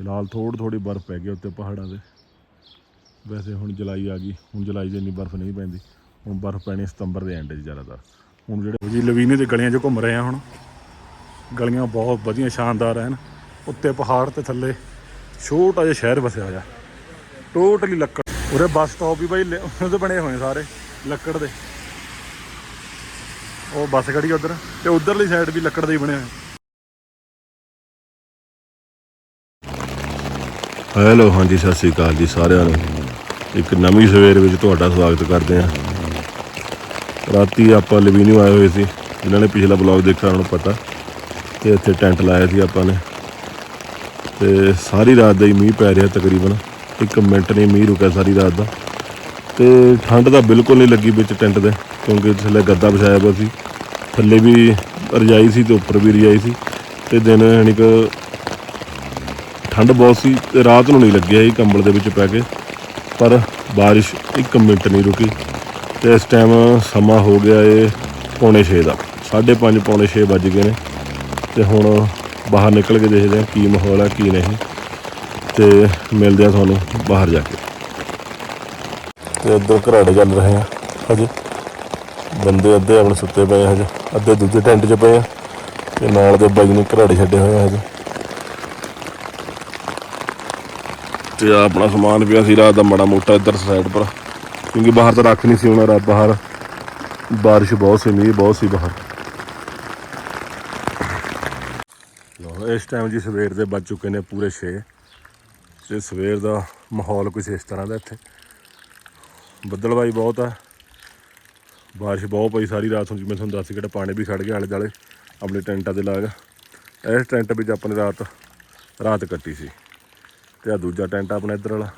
ਫਿਲਹਾਲ ਥੋੜੀ ਥੋੜੀ ਬਰਫ਼ ਪੈ ਗਈ ਉੱਤੇ ਪਹਾੜਾਂ ਦੇ। ਵੈਸੇ ਹੁਣ ਜੁਲਾਈ ਆ ਗਈ, ਹੁਣ ਜੁਲਾਈ 'ਚ ਇੰਨੀ ਬਰਫ਼ ਨਹੀਂ ਪੈਂਦੀ। ਹੁਣ ਬਰਫ਼ ਪੈਣੀ ਸਤੰਬਰ ਦੇ ਐਂਡ 'ਚ ਜ਼ਿਆਦਾਤਰ। ਹੁਣ ਜਿਹੜੇ ਜੀ ਲਵੀਨੇ ਦੇ ਗਲੀਆਂ 'ਚ ਘੁੰਮ ਰਹੇ ਆ ਹੁਣ। ਗਲੀਆਂ ਬਹੁਤ ਵਧੀਆ, ਸ਼ਾਨਦਾਰ ਹਨ ਉੱਤੇ ਪਹਾੜ ਤੇ ਥੱਲੇ ਛੋਟਾ ਜਿਹਾ ਸ਼ਹਿਰ ਵਸਿਆ ਹੋਇਆ। ਟੋਟਲੀ ਲੱਕੜ। ਉਰੇ ਬੱਸ ਸਟਾਪ ਵੀ ਬਾਈ ਉਹਦੇ ਬਣੇ ਹੋਏ ਸਾਰੇ, ਲੱਕੜ ਦੇ। ਉਹ ਬੱਸ ਖੜੀ ਉਧਰ, ਤੇ ਉਧਰਲੀ ਸਾਈਡ ਵੀ ਲੱਕੜ ਦੇ ਹੀ ਬਣੇ ਹੋਏ ਹੈਲੋ, ਹਾਂਜੀ, ਸਤਿ ਸ੍ਰੀ ਅਕਾਲ ਜੀ ਸਾਰਿਆਂ ਨੂੰ। ਇੱਕ ਨਵੀਂ ਸਵੇਰ ਵਿੱਚ ਤੁਹਾਡਾ ਸਵਾਗਤ ਕਰਦੇ ਹਾਂ। ਰਾਤੀ ਆਪਾਂ ਲਵੀਨਿਓ ਆਏ ਹੋਏ ਸੀ। ਜਿਨ੍ਹਾਂ ਨੇ ਪਿਛਲਾ ਬਲੌਗ ਦੇਖਿਆ ਉਹਨਾਂ ਨੂੰ ਪਤਾ ਤੇ ਇੱਥੇ ਟੈਂਟ ਲਾਇਆ ਸੀ ਆਪਾਂ ਨੇ। ਤੇ ਸਾਰੀ ਰਾਤ ਦਾ ਹੀ ਮੀਂਹ ਪੈ ਰਿਹਾ ਤਕਰੀਬਨ। ਇੱਕ ਮਿੰਟ ਨਹੀਂ, ਮੀਂਹ ਰੁਕਿਆ ਸਾਰੀ ਰਾਤ ਦਾ। ਤੇ ਠੰਡ ਤਾਂ ਬਿਲਕੁਲ ਨਹੀਂ ਲੱਗੀ ਵਿੱਚ ਟੈਂਟ ਦੇ, ਕਿਉਂਕਿ ਥੱਲੇ ਗੱਦਾ ਵਿਛਾਇਆ ਹੋਇਆ ਸੀ। ਥੱਲੇ ਵੀ ਰਜਾਈ ਸੀ ਤੇ ਉੱਪਰ ਵੀ ਰਜਾਈ ਸੀ। ਤੇ ਦਿਨ, ਯਾਨੀ ਕਿ ਠੰਡ ਬਹੁਤ ਸੀ ਤੇ ਰਾਤ ਨੂੰ ਨਹੀਂ ਲੱਗਿਆ ਇਹ ਕੰਬਲ ਦੇ ਵਿੱਚ ਪੈ ਕੇ, ਪਰ ਬਾਰਿਸ਼ ਇੱਕ ਮਿੰਟ ਨਹੀਂ ਰੁਕੀ ਤੇ ਇਸ ਟਾਈਮ ਸਮਾਂ ਹੋ ਗਿਆ ਏ ਪੌਣੇ 6 ਦਾ। 5:30 ਪੌਣੇ 6 ਵੱਜ ਗਏ ਨੇ ਤੇ ਹੁਣ ਬਾਹਰ ਨਿਕਲ ਕੇ ਦੇਖਦੇ ਹਾਂ ਕੀ ਮਾਹੌਲ ਹੈ ਕੀ ਨਹੀਂ ਤੇ ਮਿਲਦੇ ਆ ਤੁਹਾਨੂੰ ਬਾਹਰ ਜਾ ਕੇ। ਤੇ ਇੱਧਰ ਘਰਾੜੇ ਚੱਲ ਰਹੇ ਆ ਹਜੇ। ਬੰਦੇ ਅੱਧੇ ਆਪਣੇ ਸੁੱਤੇ ਪਏ ਹਜੇ, ਅੱਧੇ ਦੂਜੇ ਟੈਂਟ 'ਚ ਪਏ ਆ ਤੇ ਨਾਲ ਦੇ ਬਾਈ ਨੇ ਘਰਾੜੇ ਛੱਡੇ ਹੋਏ ਆ ਹਜੇ। ਤੇ ਆਹ ਆਪਣਾ ਸਮਾਨ ਪਿਆ ਸੀ ਰਾਤ ਦਾ ਮਾੜਾ ਮੋਟਾ ਇੱਧਰ ਸਾਈਡ ਪਰ। ਕਿਉਂਕਿ ਬਾਹਰ ਤਾਂ ਰੱਖ ਨਹੀਂ ਸੀ ਉਹਨਾਂ ਰਾਤ ਬਾਹਰ। ਬਾਰਿਸ਼ ਬਹੁਤ ਸੀ, ਮੀਂਹ ਬਹੁਤ ਸੀ ਬਾਹਰ। ਲੋ ਇਸ ਟਾਈਮ ਜੀ ਸਵੇਰ ਦੇ ਵੱਜ ਚੁੱਕੇ ਨੇ ਪੂਰੇ 6 ਤੇ ਸਵੇਰ ਦਾ ਮਾਹੌਲ ਕੁਝ ਇਸ ਤਰ੍ਹਾਂ ਦਾ ਇੱਥੇ। ਬੱਦਲਵਾਈ ਬਹੁਤ ਆ। ਬਾਰਿਸ਼ ਬਹੁਤ ਪਈ ਸਾਰੀ ਰਾਤ ਹੁਣ ਜਿਵੇਂ ਤੁਹਾਨੂੰ ਦੱਸ ਕਿਹੜਾ ਪਾਣੀ ਵੀ ਖੜ ਗਿਆ ਆਲੇ ਦੁਆਲੇ। ਆਪਣੇ ਟੈਂਟਾਂ ਦੇ ਲਾਗ ਇਸ ਟੈਂਟ ਵਿੱਚ ਆਪਣੇ ਰਾਤ ਰਾਤ ਕੱਟੀ ਸੀ। ਤੇ ਆ ਦੂਜਾ ਟੈਂਟ ਆਪਣਾ ਇੱਧਰ ਵਾਲਾ।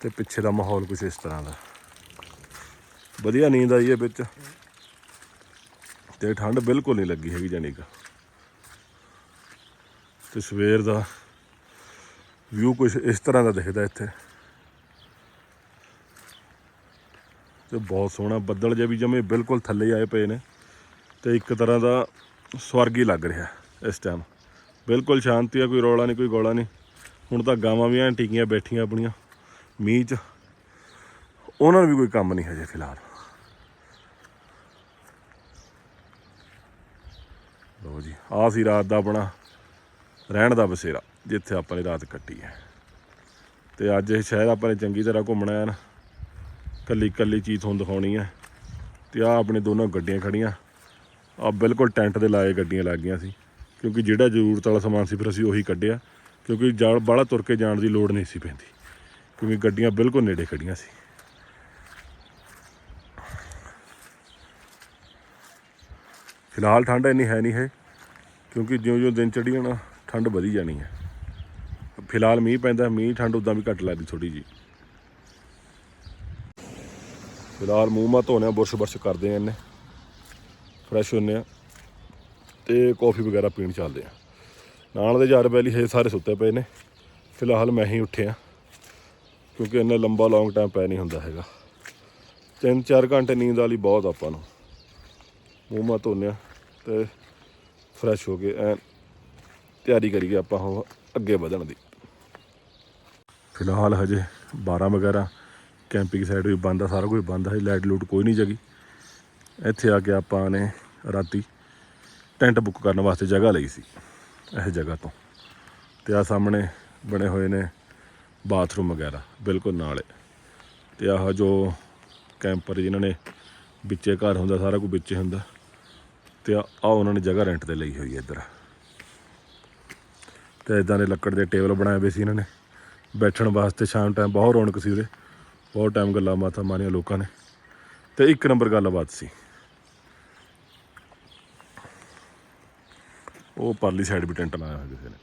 ਤੇ ਪਿੱਛੇ ਦਾ ਮਾਹੌਲ ਕੁਝ ਇਸ ਤਰ੍ਹਾਂ ਦਾ। ਵਧੀਆ ਨੀਂਦ ਆਈ ਹੈ ਵਿੱਚ। ਤੇ ਠੰਡ ਬਿਲਕੁਲ ਨਹੀਂ ਲੱਗੀ ਹੈਗੀ ਜਾਨੀ ਕਿ। ਤੇ ਸਵੇਰ ਦਾ ਵਿਊ ਕੁਝ ਇਸ ਤਰ੍ਹਾਂ ਦਾ ਦਿਖਦਾ ਇੱਥੇ। ਤੇ ਬਹੁਤ ਸੋਹਣਾ ਬੱਦਲ ਜੇ ਵੀ ਜਮੇ ਬਿਲਕੁਲ ਥੱਲੇ ਆਏ ਪਏ ਨੇ। ਤੇ ਇੱਕ ਤਰ੍ਹਾਂ ਦਾ ਸਵਰਗ ਹੀ ਲੱਗ ਰਿਹਾ ਇਸ ਟਾਈਮ ਬਿਲਕੁਲ ਸ਼ਾਂਤੀ ਆ, ਕੋਈ ਰੌਲਾ ਨਹੀਂ, ਕੋਈ ਗੋਲਾ ਨਹੀਂ। ਹੁਣ ਤਾਂ ਗਾਵਾਂ ਵੀ ਐਂ ਟਿਕੀਆਂ ਬੈਠੀਆਂ ਆਪਣੀਆਂ, ਮੀਂਹ 'ਚ। ਉਹਨਾਂ ਨੂੰ ਵੀ ਕੋਈ ਕੰਮ ਨਹੀਂ ਹਜੇ ਫਿਲਹਾਲ। ਲੋ ਜੀ, ਆਹ ਸੀ ਰਾਤ ਦਾ ਆਪਣਾ, ਰਹਿਣ ਦਾ ਬਸੇਰਾ, ਜਿੱਥੇ ਆਪਾਂ ਨੇ ਰਾਤ ਕੱਟੀ ਹੈ। ਤੇ ਅੱਜ ਇਹ ਸ਼ਹਿਰ ਆਪਾਂ ਨੇ ਚੰਗੀ ਤਰ੍ਹਾਂ ਘੁੰਮਣਾ ਹੈ ਨਾ। ਕੱਲੀ ਕੱਲੀ ਚੀਜ਼ ਤੁਹਾਨੂੰ ਦਿਖਾਉਣੀ ਹੈ। ਤੇ ਆ ਆਪਣੇ ਦੋਨੋਂ ਗੱਡੀਆਂ ਖੜੀਆਂ ਆ ਬਿਲਕੁਲ ਟੈਂਟ ਦੇ ਲਾਏ ਗੱਡੀਆਂ ਲੱਗ ਗਈਆਂ ਸੀ। ਕਿਉਂਕਿ ਜਿਹੜਾ ਜ਼ਰੂਰਤ ਵਾਲਾ ਸਮਾਨ ਸੀ, ਫਿਰ ਅਸੀਂ ਉਹੀ ਕੱਢਿਆ। ਕਿਉਂਕਿ ਜਾਲ ਬਾਹਲਾ ਤੁਰ ਕੇ ਜਾਣ ਦੀ ਲੋੜ ਨਹੀਂ ਸੀ ਪੈਂਦੀ, ਕਿਉਂਕਿ ਗੱਡੀਆਂ ਬਿਲਕੁਲ ਨੇੜੇ ਖੜੀਆਂ ਸੀ। ਫਿਲਹਾਲ ਠੰਡ ਇੰਨੀ ਹੈ ਨਹੀਂ ਹੈ, ਕਿਉਂਕਿ ਜਿਉਂ-ਜਿਉਂ ਦਿਨ ਚੜੀ ਜਾਣਾ ਠੰਡ ਵਧੀ ਜਾਣੀ ਹੈ। ਫਿਲਹਾਲ ਮੀਂਹ ਪੈਂਦਾ, ਮੀਂਹ ਠੰਡ ਉਦਾਂ ਵੀ ਘੱਟ ਲੱਗਦੀ ਥੋੜੀ ਜੀ ਫਿਲਹਾਲ ਮੂੰਹ ਮਾ ਧੋਨੇ ਬੁਰਸ਼ ਬੁਰਸ਼ ਕਰਦੇ ਆ ਇਹਨੇ। ਫਰੈਸ਼ ਹੁੰਨੇ ਆ ਤੇ ਕੌਫੀ ਵਗੈਰਾ ਪੀਣ ਚੱਲਦੇ ਆ। ਨਾਲ ਦੇ ਯਾਰ ਬੈਲੀ ਹਜੇ ਸਾਰੇ ਸੁੱਤੇ ਪਏ ਨੇ। ਫਿਲਹਾਲ ਮੈਂ ਹੀ ਉੱਠਿਆ। ਕਿਉਂਕਿ ਇੰਨਾ ਲੰਬਾ ਲੌਂਗ ਟਾਈਮ ਪੈ ਨਹੀਂ ਹੁੰਦਾ ਹੈਗਾ। ਤਿੰਨ ਚਾਰ ਘੰਟੇ ਨੀਂਦ ਵਾਲੀ ਬਹੁਤ ਆਪਾਂ ਨੂੰ। ਮੂੰਹ ਮਾ ਧੋਨੇ ਤੇ ਫਰੈਸ਼ ਹੋ ਕੇ ਐ ਤਿਆਰੀ ਕਰੀਏ ਆਪਾਂ ਹੁਣ ਅੱਗੇ ਵਧਣ ਦੀ। ਫਿਲਹਾਲ ਹਜੇ 12 ਵਗੈਰਾ ਕੈਂਪਿੰਗ ਸਾਈਡ ਵੀ ਬੰਦ ਆ, ਸਾਰਾ ਕੁਝ ਬੰਦ ਹੈ ਲਾਈਟ ਲੂਟ ਕੋਈ ਨਹੀਂ ਜਗੀ। ਇੱਥੇ ਆ ਕੇ ਆਪਾਂ ਨੇ ਰਾਤੀ ਟੈਂਟ ਬੁੱਕ ਕਰਨ ਵਾਸਤੇ ਜਗ੍ਹਾ ਲਈ ਸੀ। ਇਹ ਜਗ੍ਹਾ ਤੋਂ। ਤੇ ਆ ਸਾਹਮਣੇ ਬਣੇ ਹੋਏ ਨੇ ਬਾਥਰੂਮ ਵਗੈਰਾ, ਬਿਲਕੁਲ ਨਾਲੇ। ਤੇ ਆਹ ਜੋ ਕੈਂਪਰ ਜਿਨ੍ਹਾਂ ਨੇ ਵਿੱਚੇ ਘਰ ਹੁੰਦਾ, ਸਾਰਾ ਕੁਝ ਵਿੱਚੇ ਹੁੰਦਾ। ਤੇ ਆ ਆਹ ਉਹਨਾਂ ਨੇ ਜਗ੍ਹਾ ਰੈਂਟ ਤੇ ਲਈ ਹੋਈ ਹੈ ਇੱਧਰ। ਤੇ ਇਦਾਂ ਦੇ ਲੱਕੜ ਦੇ ਟੇਬਲ ਬਣਾਏ ਹੋਏ ਸੀ ਇਹਨਾਂ ਨੇ। ਬੈਠਣ ਵਾਸਤੇ ਸ਼ਾਮ ਟਾਈਮ ਬਹੁਤ ਰੌਣਕ ਸੀ ਉਹਦੇ ਬਹੁਤ ਟਾਈਮ ਗੱਲਾਂ ਬਾਤਾਂ ਮਾਰੀਆਂ ਲੋਕਾਂ ਨੇ। ਤੇ ਇੱਕ ਨੰਬਰ ਗੱਲਬਾਤ ਸੀ। ਉਹ ਪਰਲੀ ਸਾਈਡ ਵੀ ਟੈਂਟ ਲਾਇਆ ਹੋਇਆ ਕਿਸੇ ਨੇ।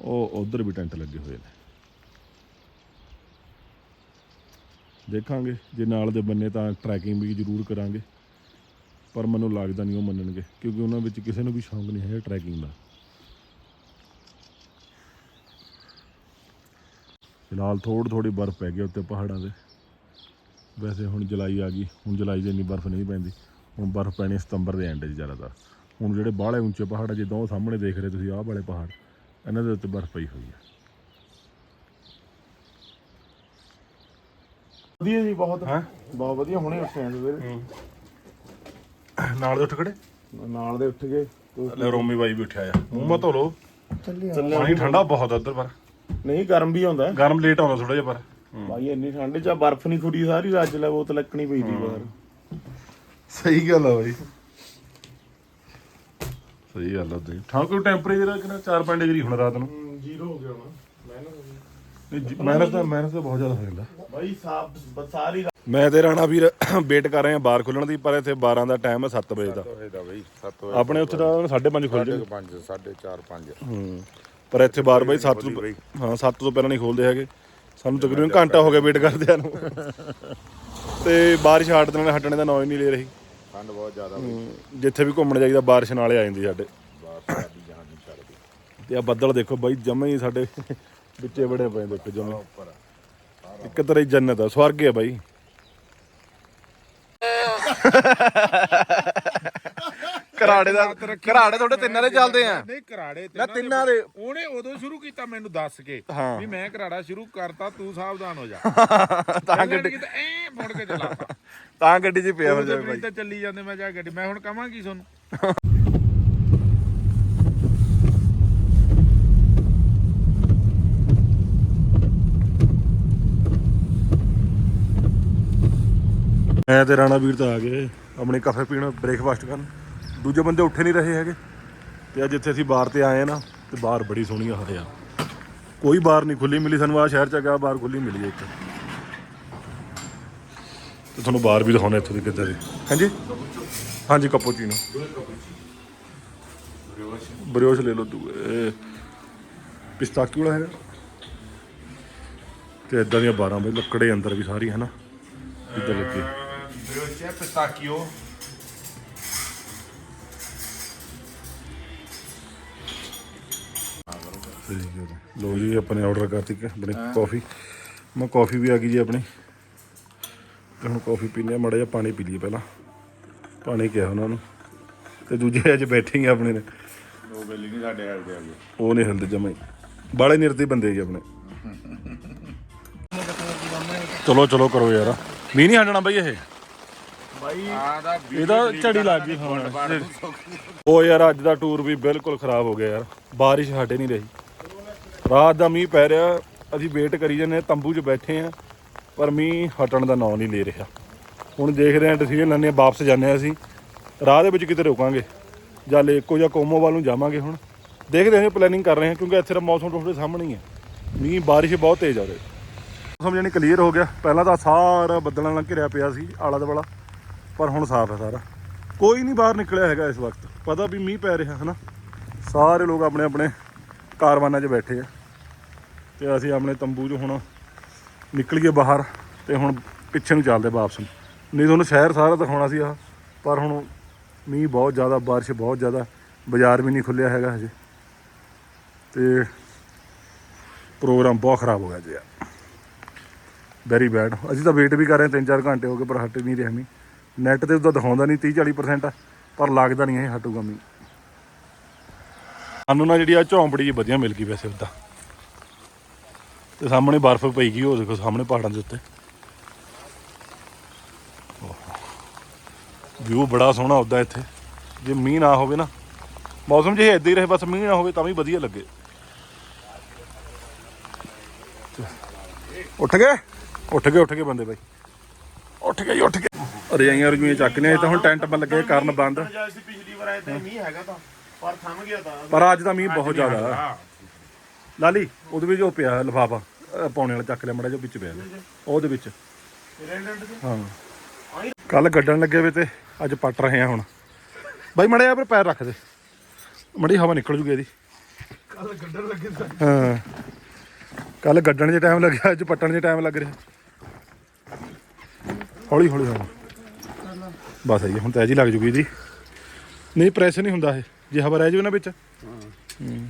ਉਹ ਉਧਰ ਵੀ ਟੈਂਟ ਲੱਗੇ ਹੋਏ ਨੇ। ਦੇਖਾਂਗੇ, ਜੇ ਨਾਲ ਦੇ ਬੰਨੇ ਤਾਂ ਟਰੈਕਿੰਗ ਵੀ ਜ਼ਰੂਰ ਕਰਾਂਗੇ। ਪਰ ਮੈਨੂੰ ਲੱਗਦਾ ਨਹੀਂ ਉਹ ਮੰਨਣਗੇ, ਕਿਉਂਕਿ ਉਹਨਾਂ ਵਿੱਚ ਕਿਸੇ ਨੂੰ ਵੀ ਸ਼ੌਂਕ ਨਹੀਂ ਹੈ ਟਰੈਕਿੰਗ ਦਾ। ਫਿਲਹਾਲ ਥੋੜੀ ਥੋੜੀ ਬਰਫ਼ ਪੈ ਗਈ ਉੱਤੇ ਪਹਾੜਾਂ ਦੇ ਵੈਸੇ ਹੁਣ ਜੁਲਾਈ ਆ ਗਈ, ਹੁਣ ਜੁਲਾਈ 'ਚ ਇੰਨੀ ਬਰਫ਼ ਨਹੀਂ ਪੈਂਦੀ। ਹੁਣ ਬਰਫ਼ ਪੈਣੀ ਸਤੰਬਰ ਦੇ ਐਂਡ 'ਚ ਜ਼ਿਆਦਾਤਰ। ਹੁਣ ਜਿਹੜੇ ਬਾਹਲੇ ਉੱਚੇ ਪਹਾੜ ਆ ਜਿੱਦਾਂ ਉਹ ਸਾਹਮਣੇ ਦੇਖ ਰਹੇ ਤੁਸੀਂ ਆਹ ਵਾਲੇ ਪਹਾੜ ਇਹਨਾਂ ਦੇ ਉੱਤੇ ਬਰਫ਼ ਪਈ ਹੋਈ ਹੈ। ਵਧੀਆ ਜੀ ਬਹੁਤ ਹੈਂ? ਬਹੁਤ ਵਧੀਆ ਹੁਣੇ ਉੱਠੇ ਆਂ ਸਵੇਰੇ। ਨਾਲ ਦੇ ਉੱਠ ਖੜੇ? ਨਾਲ ਦੇ ਉੱਠ ਗਏ। ਲੈ ਰੋਮੀ ਬਾਈ ਵੀ ਉੱਠਿਆ ਆ। ਮੂੰਹ ਮਾ ਧੋ ਲੋ ਚੱਲਿਆ ਪਾਣੀ ਠੰਡਾ ਬਹੁਤ ਆ ਉੱਧਰ ਪਰ। ਨਹੀਂ ਗਰਮ ਵੀ ਹੁੰਦਾ ਗਰਮ ਲੇਟ ਆਉਂਦਾ ਥੋੜਾ ਜਿਹਾ ਪਰ। ਭਾਈ ਇੰਨੀ ਠੰਡ ਚ ਬਰਫ਼ ਨਹੀਂ ਖੁਰੀ ਸਾਰੀ ਰਾਤ ਲੈ ਬੋਤ ਲੱਕਣੀ ਪਈ ਦੀ ਬਾਹਰ। ਸਹੀ ਗੱਲ ਆ ਬਾਈ। ਸਹੀ ਗੱਲ ਆ ਤੇ ਠਾਂ ਕੋਈ ਟੈਂਪਰੇਚਰ ਕਿੰਨਾ 4-5 ਡਿਗਰੀ ਹੁਣ ਰਾਤ ਨੂੰ? ਜ਼ੀਰੋ ਹੋ ਗਿਆ ਹੁਣ। ਮਾਈਨਸ ਤਾਂ ਮਾਈਨਸ ਤਾਂ ਬਹੁਤ ਜ਼ਿਆਦਾ ਹੋ ਜਾਂਦਾ ਭਾਈ ਸਾਫ਼ ਸਾਰੀ ਰਾਤ ਮੈਂ ਤੇ ਰਾਣਾ ਵੀਰ ਵੇਟ ਕਰ ਰਹੇ ਹਾਂ ਬਾਰ ਖੁੱਲਣ ਦੀ ਪਰ ਇੱਥੇ 12 ਦਾ ਟਾਈਮ ਹੈ 7 ਵਜੇ ਦਾ। ਹੋਏਦਾ ਬਈ 7 ਆਪਣੇ ਉੱਥੇ ਤਾਂ 5:30 ਖੁੱਲ ਜਾਂਦੇ 5 4.5 5 ਹੂੰ ਪਰ ਇੱਥੇ ਬਾਰ ਬਾਈ 7 ਤੋਂ ਹਾਂ 7 ਤੋਂ ਪਹਿਲਾਂ ਨਹੀਂ ਖੋਲਦੇ ਹੈਗੇ। ਸਾਨੂੰ ਤਕਰੀਬਨ ਘੰਟਾ ਹੋ ਗਿਆ ਵੇਟ ਕਰਦਿਆਂ ਨੂੰ। ਤੇ ਬਾਰਿਸ਼ ਹਟਣ ਨਾਲ ਹਟਣੇ ਦਾ ਨਾਂ ਹੀ ਨਹੀਂ ਲੈ ਰਹੀ। ਠੰਡ ਬਹੁਤ ਜ਼ਿਆਦਾ ਬਈ ਹੂੰ, ਜਿੱਥੇ ਵੀ ਘੁੰਮਣ ਜਾਈਦਾ ਬਾਰਿਸ਼ ਨਾਲੇ ਆ ਜਾਂਦੀ ਸਾਡੇ। ਬਾਹਰ ਸਾਡੀ ਜਾਨ ਨਹੀਂ ਛੱਡਦੀ। ਤੇ ਆ ਬੱਦਲ ਦੇਖੋ ਬਾਈ ਜਮੇ ਹੀ ਸਾਡੇ ਵਿੱਚੇ ਬੜੇ ਪਏ ਦੇਖੋ ਜਮੇ। ਉੱਪਰ ਇੱਕ ਤਰ੍ਹਾਂ ਦੀ ਜੰਨਤ ਆ ਸਵਰਗ ਹੈ ਬਾਈ। ਘਰਾੜੇ ਦਾ ਘਰਾੜੇ ਤੁਹਾਡੇ ਤਿੰਨਾਂ ਦੇ ਚੱਲਦੇ ਆ। ਨਹੀਂ ਘਰਾੜੇ ਨਾ ਤਿੰਨਾਂ ਦੇ ਉਹਨੇ ਉਦੋਂ ਸ਼ੁਰੂ ਕੀਤਾ ਮੈਨੂੰ ਦੱਸ ਕੇ। ਵੀ ਮੈਂ ਘਰਾੜਾ ਸ਼ੁਰੂ ਕਰਤਾ ਤੂੰ ਸਾਵਧਾਨ ਹੋ ਜਾ। ਤਾਂ ਗੱਡੀ ਤਾਂ ਐ ਮੁੜ ਕੇ ਚਲਾਤਾ ਤਾਂ। ਗੱਡੀ 'ਚ ਪਿਆ ਹੋ ਜਾਵੇ ਬਾਈ ਤਾਂ ਚੱਲੀ ਜਾਂਦੇ ਮੈਂ ਜਾ ਗੱਡੀ ਮੈਂ ਹੁਣ ਕਹਾਂ ਕੀ ਤੁਹਾਨੂੰ? ਮੈਂ ਤੇ ਰਾਣਾ ਵੀਰ ਤਾਂ ਆ ਗਏ ਆਪਣੇ ਕਾਫੇ ਪੀਣ ਬ੍ਰੇਕਫਾਸਟ ਕਰਨ। ਦੂਜੇ ਬੰਦੇ ਉੱਠੇ ਨਹੀਂ ਰਹੇ ਹੈਗੇ। ਤੇ ਅੱਜ ਜਿੱਥੇ ਅਸੀਂ ਬਾਰ ਤੇ ਆਏ ਆ ਨਾ, ਤੇ ਬਾਹਰ ਬੜੀ ਸੋਹਣੀ ਹਰਿਆ ਕੋਈ ਬਾਰ ਨਹੀਂ ਖੁੱਲੀ ਮਿਲੀ ਸਾਨੂੰ ਆ ਸ਼ਹਿਰ ਚ ਗਿਆ ਬਾਰ ਖੁੱਲੀ ਮਿਲੀ ਇੱਕ ਤੇ ਤੁਹਾਨੂੰ ਬਾਰ ਵੀ ਦਿਖਾਉਣਾ ਇੱਥੋਂ ਦੀ ਕਿੱਦਾਂ ਦੀ। ਹਾਂਜੀ? ਹਾਂਜੀ ਕਪੂਚੀਨੋ ਬਰਿਓਸ਼ ਲੈ ਲਓ ਤੂੰ ਇਹ ਵਾਲਾ ਹੈਗਾ। ਤੇ ਇਦਾਂ ਦੀਆਂ ਬਾਰਾਂ ਬਈ ਲੱਕੜੇ ਅੰਦਰ ਵੀ ਸਾਰੀ, ਹੈ ਨਾ? ਇੱਧਰ ਲੱਗੇ? ਬ੍ਰਿਓਚੇ ਪਿਸਤਾਕੀਓ। ਠੀਕ ਹੈ ਜੀ। ਲਓ ਜੀ ਆਪਣੇ ਆਰਡਰ ਕਰਤੀ ਕਿ ਆਪਣੀ ਕਾਫੀ ਮੈਂ ਕਾਫੀ ਵੀ ਆ ਗਈ ਜੀ ਆਪਣੀ। ਤੇ ਹੁਣ ਕਾਫੀ ਪੀਨੇ ਆ ਮੜਾ ਜਿਹਾ ਪਾਣੀ ਪੀ ਲਈਏ ਪਹਿਲਾਂ। ਪਾਣੀ ਕਿਹਾ ਉਹਨਾਂ ਨੂੰ। ਤੇ ਦੂਜੇ ਅੱਜ ਬੈਠੇ ਹੀ ਆ ਆਪਣੇ ਨੇ। ਉਹ ਬੇਲੀ ਨਹੀਂ ਸਾਡੇ ਹਾਲ ਦੇ ਆ ਗਏ ਉਹ ਨਹੀਂ ਹਿਲਦੇ ਜਮਾਈ ਬਾਲੇ ਨਿਰਦੇ ਬੰਦੇ ਜੀ ਆਪਣੇ। ਚਲੋ ਚਲੋ ਕਰੋ ਯਾਰ। ਮੀਂਹ ਨਹੀਂ ਹਟਣਾ ਬਈ ਇਹ। ਆ ਦਾ ਇਹਦਾ ਝੜੀ ਲੱਗ ਗਈ ਹੁਣ। ਉਹ ਯਾਰ ਅੱਜ ਦਾ ਟੂਰ ਵੀ ਬਿਲਕੁਲ ਖਰਾਬ ਹੋ ਗਿਆ ਯਾਰ। ਬਾਰਿਸ਼ ਹਟੇ ਨਹੀਂ ਰਹੀ। ਰਾਤ ਦਾ ਮੀਂਹ ਪੈ ਰਿਹਾ, ਅਸੀਂ ਵੇਟ ਕਰੀ ਜਾਂਦੇ ਹਾਂ, ਤੰਬੂ 'ਚ ਬੈਠੇ ਆ ਪਰ ਮੀਂਹ ਹਟਣ ਦਾ ਨਾਂ ਨਹੀਂ ਲੈ ਰਿਹਾ। ਹੁਣ ਦੇਖਦੇ ਹਾਂ ਡਿਸੀਜਨ ਲੈਣੇ ਵਾਪਸ ਜਾਂਦੇ ਹਾਂ ਅਸੀਂ। ਰਾਹ ਦੇ ਵਿੱਚ ਕਿਤੇ ਰੁਕਾਂਗੇ, ਜਾਂ ਲੇਕੋ ਜਾਂ ਕੋਮੋ ਵੱਲ ਨੂੰ ਜਾਵਾਂਗੇ ਹੁਣ। ਦੇਖਦੇ ਹਾਂ ਪਲੈਨਿੰਗ ਕਰ ਰਹੇ ਹਾਂ, ਕਿਉਂਕਿ ਇੱਥੇ ਦਾ ਮੌਸਮ ਤੁਹਾਡੇ ਸਾਹਮਣੇ ਹੀ ਹੈ। ਮੀਂਹ, ਬਾਰਿਸ਼ ਬਹੁਤ ਤੇਜ਼ ਆ ਰਹੀ ਮੌਸਮ ਜਾਨੀ ਕਲੀਅਰ ਹੋ ਗਿਆ। ਪਹਿਲਾਂ ਤਾਂ ਸਾਰਾ ਬੱਦਲਾਂ ਨਾਲ ਘਿਰਿਆ ਪਿਆ ਸੀ ਆਲਾ ਦੁਆਲਾ ਪਰ ਹੁਣ ਸਾਫ਼ ਹੈ ਸਾਰਾ। ਕੋਈ ਨਹੀਂ ਬਾਹਰ ਨਿਕਲਿਆ ਹੈਗਾ ਇਸ ਵਕਤ। ਪਤਾ ਵੀ ਮੀਂਹ ਪੈ ਰਿਹਾ ਹੈ ਨਾ ਸਾਰੇ ਲੋਕ ਆਪਣੇ ਆਪਣੇ ਕਾਰਵਾਨਾਂ 'ਚ ਬੈਠੇ ਆ। ਤੇ ਅਸੀਂ ਆਪਣੇ ਤੰਬੂ 'ਚ ਹੁਣ ਨਿਕਲ ਗਏ ਬਾਹਰ ਤੇ ਹੁਣ ਪਿੱਛੇ ਨੂੰ ਚੱਲਦੇ ਵਾਪਸ ਨੂੰ। ਨਹੀਂ ਤੁਹਾਨੂੰ ਸ਼ਹਿਰ ਸਾਰਾ ਦਿਖਾਉਣਾ ਸੀ ਆਹ, ਪਰ ਹੁਣ ਮੀਂਹ ਬਹੁਤ ਜ਼ਿਆਦਾ, ਬਾਰਿਸ਼ ਬਹੁਤ ਜ਼ਿਆਦਾ, ਬਾਜ਼ਾਰ ਵੀ ਨਹੀਂ ਖੁੱਲਿਆ ਹੈਗਾ ਹਜੇ। ਤੇ ਪ੍ਰੋਗਰਾਮ ਬਹੁਤ ਖਰਾਬ ਹੋ ਗਿਆ ਜੀ ਵੈਰੀ ਬੈਡ ਅਸੀਂ ਤਾਂ ਵੇਟ ਵੀ ਕਰ ਰਹੇ ਹਾਂ 3-4 ਘੰਟੇ ਹੋ ਗਏ, ਪਰ ਹਟ ਨਹੀਂ ਰਿਹਾ ਮੀਂਹ। ਨੈਟ ਤੇ ਉਹਦਾ ਦਿਖਾਉਂਦਾ ਨਹੀਂ 30-40% ਪਰ ਲੱਗਦਾ ਨਹੀਂ ਇਹ ਹਟੂਗਾ ਮੀਂਹ। ਸਾਨੂੰ ਨਾ ਜਿਹੜੀ ਆ ਝੌਂਪੜੀ ਜੀ ਵਧੀਆ ਮਿਲ ਗਈ ਵੈਸੇ ਉਦਾਂ ਤੇ ਸਾਹਮਣੇ ਬਰਫ਼ ਪਈ ਗਈ ਉਹ ਦੇਖੋ ਸਾਹਮਣੇ ਪਹਾੜਾਂ ਦੇ ਉੱਤੇ। ਵਿਊ ਬੜਾ ਸੋਹਣਾ ਉਦਾਂ ਇੱਥੇ। ਜੇ ਮੀਂਹ ਨਾ ਹੋਵੇ ਨਾ ਮੌਸਮ ਜੇ ਇਦਾਂ ਹੀ ਰਹੇ ਬਸ ਮੀਂਹ ਨਾ ਹੋਵੇ ਤਾਂ ਵੀ ਵਧੀਆ ਲੱਗੇ। ਉੱਠ ਗਏ? ਉੱਠ ਗਏ ਉੱਠ ਗਏ ਬੰਦੇ ਬਾਈ। ਉੱਠ ਗਏ ਉੱਠ ਗਏ। ਰਜਾਈਆਂ ਰਜੂਈਆਂ ਚੱਕ ਲਿਆ ਤਾਂ ਹੁਣ ਟੈਂਟ ਬੰਦ ਲੱਗੇ ਕਰਨ ਬੰਦ। ਪਿਛਲੀ ਵਾਰ ਆਏ ਤਾਂ ਮੀਂਹ ਹੈਗਾ ਤਾਂ ਪਰ ਥੰਮ ਗਿਆ ਤਾਂ। ਪਰ ਅੱਜ ਦਾ ਮੀਂਹ ਬਹੁਤ ਜ਼ਿਆਦਾ। ਲਾਲੀ ਉਹਦੇ ਵਿੱਚ ਉਹ ਪਿਆ ਲਫਾਫਾ ਪੌਣੇ ਵਾਲਾ ਚੱਕ ਲਿਆ ਮੜਾ ਜਿਹਾ ਵਿੱਚ ਪਿਆ। ਉਹਦੇ ਵਿੱਚ। ਹਾਂ। ਕੱਲ ਗੱਡਣ ਲੱਗੇ ਵੇ ਤੇ ਅੱਜ ਪੱਟ ਰਹੇ ਆ ਹੁਣ। ਬਾਈ ਮੜਾ ਜਿਹਾ ਪੈਰ ਰੱਖ ਦੇ। ਮੜੀ ਹਵਾ ਨਿਕਲ ਜੂਗੀ ਇਹਦੀ। ਕੱਲ ਗੱਡਣ ਲੱਗੇ ਤਾਂ। ਹਾਂ। ਕੱਲ ਗੱਡਣ 'ਚ ਟਾਈਮ ਲੱਗਿਆ ਅੱਜ ਪੱਟਣ 'ਚ ਟਾਈਮ ਲੱਗ ਰਿਹਾ। ਹੌਲੀ ਹੌਲੀ ਹੌਲੀ। ਬਸ ਆਈ ਹੁਣ ਤਾਂ ਜੀ ਲੱਗ ਜੂਗੀ ਜੀ ਨਹੀਂ ਪ੍ਰੈਸ ਨਹੀਂ ਹੁੰਦਾ ਇਹ। ਜੇ ਹਵਾ ਰਹਿ ਜਾਵੇ ਨਾ ਵਿੱਚ। ਹੂੰ।